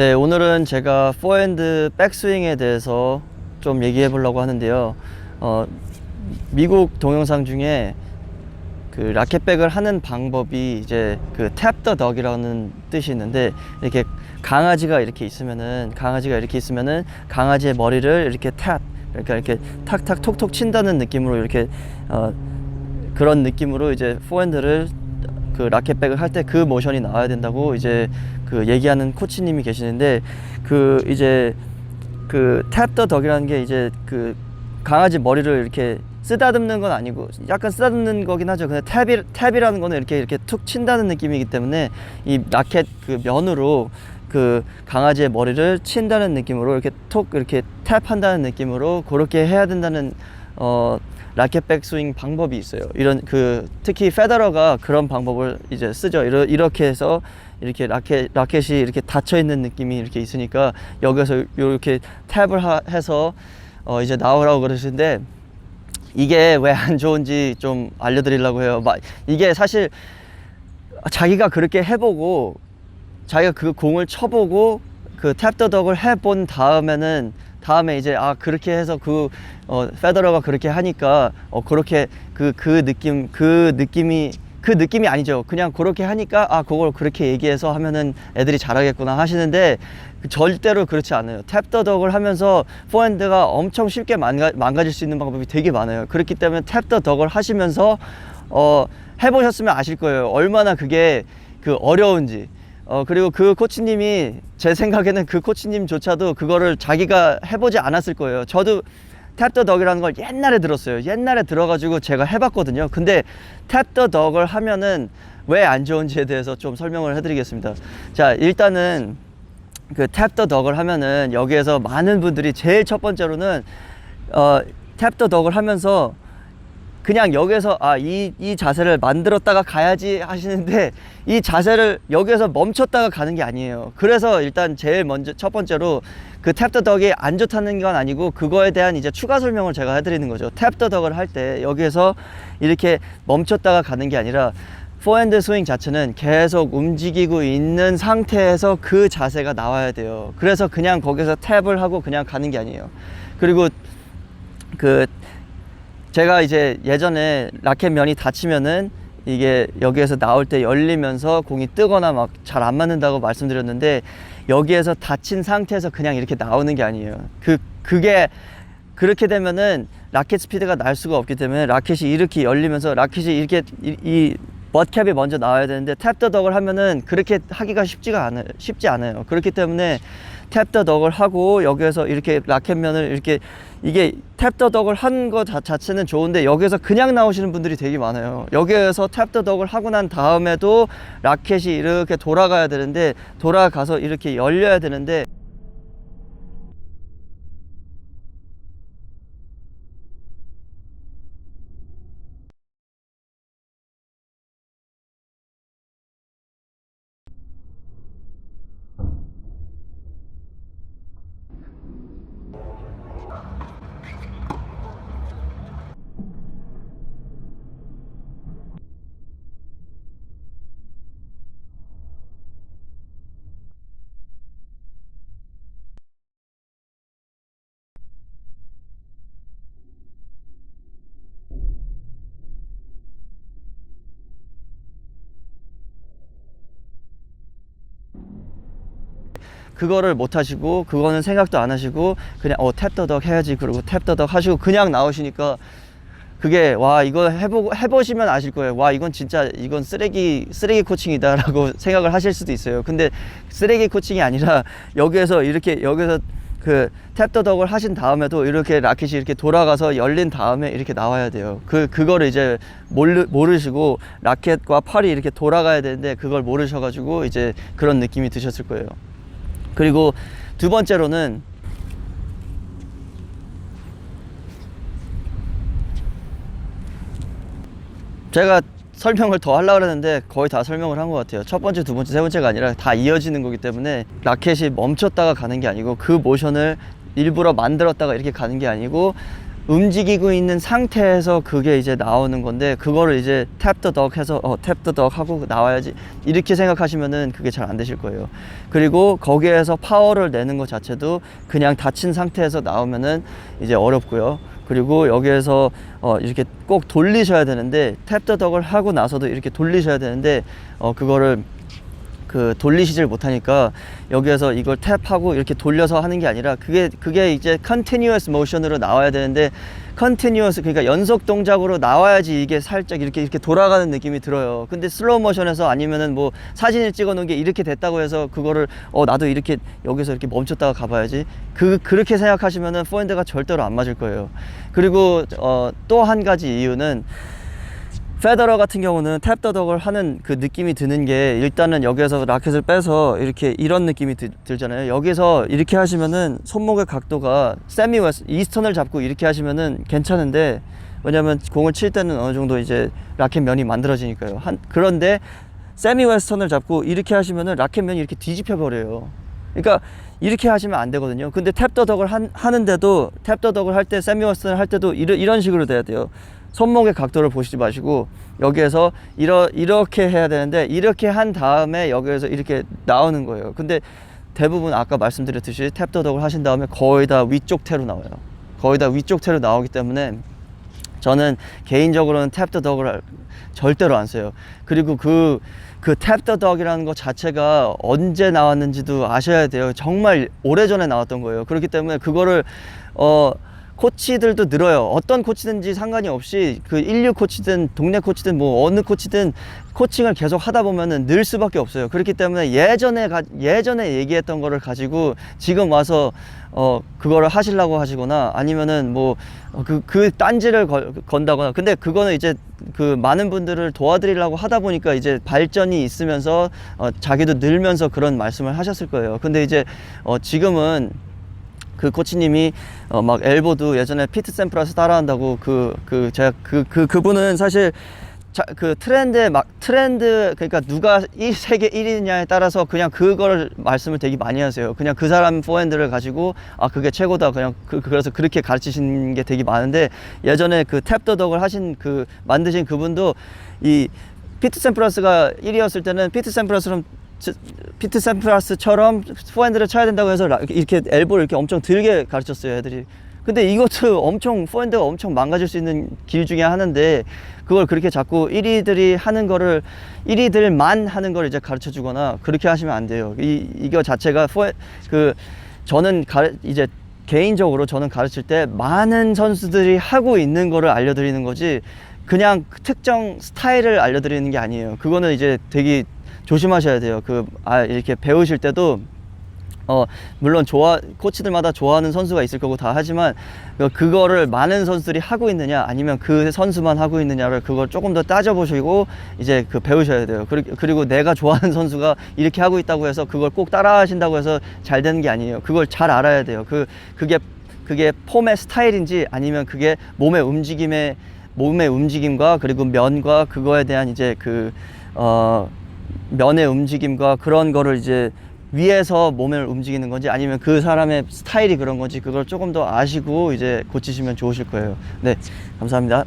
네, 오늘은 제가 포핸드 백스윙에 대해서 좀 얘기해 보려고 하는데요. 어, 미국 동영상 중에 그 라켓백을 하는 방법이 이제 그 탭더 덕이라는 뜻이 있는데 이렇게 강아지가 이렇게 있으면은 강아지가 이렇게 있으면은 강아지의 머리를 이렇게 탭 그러니까 이렇게 탁탁 톡톡 친다는 느낌으로 이렇게 어 그런 느낌으로 이제 포핸드를 그 라켓백을 할 때 그 모션이 나와야 된다고 이제 그 얘기하는 코치님이 계시는데 그 이제 그 탭더 덕이라는 게 이제 그 강아지 머리를 이렇게 쓰다듬는 건 아니고 약간 쓰다듬는 거긴 하죠. 근데 탭이 탭이라는 거는 이렇게 이렇게 툭 친다는 느낌이기 때문에 이 라켓 그 면으로 그 강아지의 머리를 친다는 느낌으로 이렇게 톡 이렇게 탭한다는 느낌으로 그렇게 해야 된다는 어 라켓 백 스윙 방법이 있어요. 이런 그 특히 페더러가 그런 방법을 이제 쓰죠. 이러, 이렇게 해서 이렇게 라켓 라켓이 이렇게 닫혀 있는 느낌이 이렇게 있으니까 여기서 이렇게 탭을 하, 해서 어 이제 나오라고 그러시는데 이게 왜 안 좋은지 좀 알려드리려고 해요. 막 이게 사실 자기가 그렇게 해보고 자기가 그 공을 쳐보고 그 탭더 덕을 해본 다음에는 다음에 이제 아 그렇게 해서 그 어, 페더러가 그렇게 하니까 어 그렇게 그그 느낌 그 느낌이 그 느낌이 아니죠. 그냥 그렇게 하니까 아 그걸 그렇게 얘기해서 하면은 애들이 잘하겠구나 하시는데 그 절대로 그렇지 않아요. 탭더 덕을 하면서 포핸드가 엄청 쉽게 망가, 망가질 수 있는 방법이 되게 많아요. 그렇기 때문에 탭더 덕을 하시면서 어 해보셨으면 아실 거예요. 얼마나 그게 그 어려운지. 어 그리고 그 코치님이 제 생각에는 그 코치님조차도 그거를 자기가 해보지 않았을 거예요. 저도 탭 더 덕이라는 걸 옛날에 들었어요. 옛날에 들어가지고 제가 해봤거든요. 근데 탭 더 덕을 하면은 왜 안 좋은지에 대해서 좀 설명을 해드리겠습니다. 자 일단은 그 탭 더 덕을 하면은 여기에서 많은 분들이 제일 첫 번째로는 어 탭 더 덕을 하면서 그냥 여기서 아 이 이 자세를 만들었다가 가야지 하시는데 이 자세를 여기에서 멈췄다가 가는 게 아니에요. 그래서 일단 제일 먼저 첫 번째로 그 탭더 덕이 안 좋다는 건 아니고 그거에 대한 이제 추가 설명을 제가 해드리는 거죠. 탭더 덕을 할 때 여기에서 이렇게 멈췄다가 가는 게 아니라 포핸드 스윙 자체는 계속 움직이고 있는 상태에서 그 자세가 나와야 돼요. 그래서 그냥 거기서 탭을 하고 그냥 가는 게 아니에요. 그리고 그 제가 이제 예전에 라켓 면이 닫히면은 이게 여기에서 나올 때 열리면서 공이 뜨거나 막 잘 안 맞는다고 말씀드렸는데 여기에서 닫힌 상태에서 그냥 이렇게 나오는 게 아니에요. 그 그게 그렇게 되면은 라켓 스피드가 날 수가 없기 때문에 라켓이 이렇게 열리면서 라켓이 이렇게 이, 이 버캡이 먼저 나와야 되는데 탭더 덕을 하면은 그렇게 하기가 쉽지가 않아요. 쉽지 않아요. 그렇기 때문에 탭더 덕을 하고 여기에서 이렇게 라켓면을 이렇게 이게 탭더 덕을 한 거 자체는 좋은데 여기에서 그냥 나오시는 분들이 되게 많아요. 여기에서 탭더 덕을 하고 난 다음에도 라켓이 이렇게 돌아가야 되는데 돌아가서 이렇게 열려야 되는데 그거를 못 하시고 그거는 생각도 안 하시고 그냥 어 탭더덕 해야지 그러고 탭더덕 하시고 그냥 나오시니까 그게 와 이거 해보고 해보시면 아실 거예요. 와 이건 진짜 이건 쓰레기 쓰레기 코칭이다 라고 생각을 하실 수도 있어요. 근데 쓰레기 코칭이 아니라 여기에서 이렇게 여기서 그 탭더덕을 하신 다음에도 이렇게 라켓이 이렇게 돌아가서 열린 다음에 이렇게 나와야 돼요. 그 그거를 이제 모르, 모르시고 라켓과 팔이 이렇게 돌아가야 되는데 그걸 모르셔 가지고 이제 그런 느낌이 드셨을 거예요. 그리고 두 번째로는 제가 설명을 더 하려고 그랬는데 거의 다 설명을 한 것 같아요. 첫 번째, 두 번째, 세 번째가 아니라 다 이어지는 거기 때문에 라켓이 멈췄다가 가는 게 아니고 그 모션을 일부러 만들었다가 이렇게 가는 게 아니고 움직이고 있는 상태에서 그게 이제 나오는 건데 그거를 이제 탭더 덕 해서 어 탭더 덕 하고 나와야지 이렇게 생각하시면은 그게 잘 안 되실 거예요. 그리고 거기에서 파워를 내는 것 자체도 그냥 닫힌 상태에서 나오면은 이제 어렵고요. 그리고 여기에서 어 이렇게 꼭 돌리셔야 되는데 탭더 덕을 하고 나서도 이렇게 돌리셔야 되는데 어 그거를 그 돌리시질 못하니까 여기에서 이걸 탭하고 이렇게 돌려서 하는 게 아니라 그게 그게 이제 continuous motion으로 나와야 되는데 continuous 그러니까 연속 동작으로 나와야지 이게 살짝 이렇게 이렇게 돌아가는 느낌이 들어요. 근데 슬로우 모션에서 아니면은 뭐 사진을 찍어 놓은 게 이렇게 됐다고 해서 그거를 어 나도 이렇게 여기서 이렇게 멈췄다가 가봐야지. 그 그렇게 생각하시면은 포핸드가 절대로 안 맞을 거예요. 그리고 어 또 한 가지 이유는 페더러 같은 경우는 탭더덕을 하는 그 느낌이 드는 게 일단은 여기에서 라켓을 빼서 이렇게 이런 느낌이 드, 들잖아요. 여기서 이렇게 하시면은 손목의 각도가 세미 웨스 이스턴을 잡고 이렇게 하시면은 괜찮은데 왜냐면 공을 칠 때는 어느 정도 이제 라켓 면이 만들어지니까요. 한 그런데 세미 웨스턴을 잡고 이렇게 하시면은 라켓 면이 이렇게 뒤집혀 버려요. 그러니까 이렇게 하시면 안 되거든요. 근데 탭더덕을 한, 하는데도 탭더덕을 할 때 세미 웨스턴을 할 때도 이런 이런 식으로 돼야 돼요. 손목의 각도를 보시지 마시고 여기에서 이러, 이렇게 해야 되는데 이렇게 한 다음에 여기에서 이렇게 나오는 거예요. 근데 대부분 아까 말씀드렸듯이 탭더덕을 하신 다음에 거의 다 위쪽 태로 나와요. 거의 다 위쪽 태로 나오기 때문에 저는 개인적으로는 탭더덕을 할- 절대로 안 써요. 그리고 그, 그 탭더덕이라는 것 자체가 언제 나왔는지도 아셔야 돼요. 정말 오래전에 나왔던 거예요. 그렇기 때문에 그거를, 어, 코치들도 늘어요. 어떤 코치든지 상관이 없이 그 인류 코치든 동네 코치든 뭐 어느 코치든 코칭을 계속 하다 보면은 늘 수밖에 없어요. 그렇기 때문에 예전에 가, 예전에 얘기했던 거를 가지고 지금 와서 어 그거를 하시려고 하시거나 아니면은 뭐그그 그 딴지를 걸, 건다거나 근데 그거는 이제 그 많은 분들을 도와드리려고 하다 보니까 이제 발전이 있으면서 어 자기도 늘면서 그런 말씀을 하셨을 거예요. 근데 이제 어 지금은 그 코치님이 어 막 엘보도 예전에 피트 샘프라스 따라한다고 그 그 제가 그 그 그, 분은 사실 자, 그 트렌드에 막 트렌드 그러니까 누가 이 세계 1위냐에 따라서 그냥 그걸 말씀을 되게 많이 하세요. 그냥 그 사람 포핸드를 가지고 아 그게 최고다 그냥 그, 그래서 그렇게 가르치시는 게 되게 많은데 예전에 그 탭더덕을 하신 그 만드신 그분도 이 피트 샘프라스가 1위였을 때는 피트 샘프라스처럼 저- 피트 샘프라스처럼 포핸드를 쳐야 된다고 해서 라- 이렇게 엘보를 이렇게 엄청 들게 가르쳤어요 애들이 근데 이것도 엄청 포핸드가 엄청 망가질 수 있는 길 중에 하나인데 그걸 그렇게 자꾸 1위들이 하는 거를 1위들만 하는 걸 이제 가르쳐 주거나 그렇게 하시면 안 돼요 이 이거 자체가 포그 저는 가르 이제 개인적으로 저는 가르칠 때 많은 선수들이 하고 있는 거를 알려드리는 거지 그냥 그 특정 스타일을 알려드리는 게 아니에요. 그거는 이제 되게 조심하셔야 돼요. 그, 아, 이렇게 배우실 때도 어, 물론 좋아, 코치들마다 좋아하는 선수가 있을 거고 다 하지만, 그- 그거를 많은 선수들이 하고 있느냐, 아니면 그 선수만 하고 있느냐를 그걸 조금 더 따져보시고, 이제 그 배우셔야 돼요. 그리- 그리고 내가 좋아하는 선수가 이렇게 하고 있다고 해서 그걸 꼭 따라 하신다고 해서 잘 되는 게 아니에요. 그걸 잘 알아야 돼요. 그, 그게, 그게 폼의 스타일인지 아니면 그게 몸의 움직임의, 몸의 움직임과 그리고 면과 그거에 대한 이제 그, 어, 면의 움직임과 그런 거를 이제 위에서 몸을 움직이는 건지 아니면 그 사람의 스타일이 그런 건지 그걸 조금 더 아시고 이제 고치시면 좋으실 거예요. 네, 감사합니다.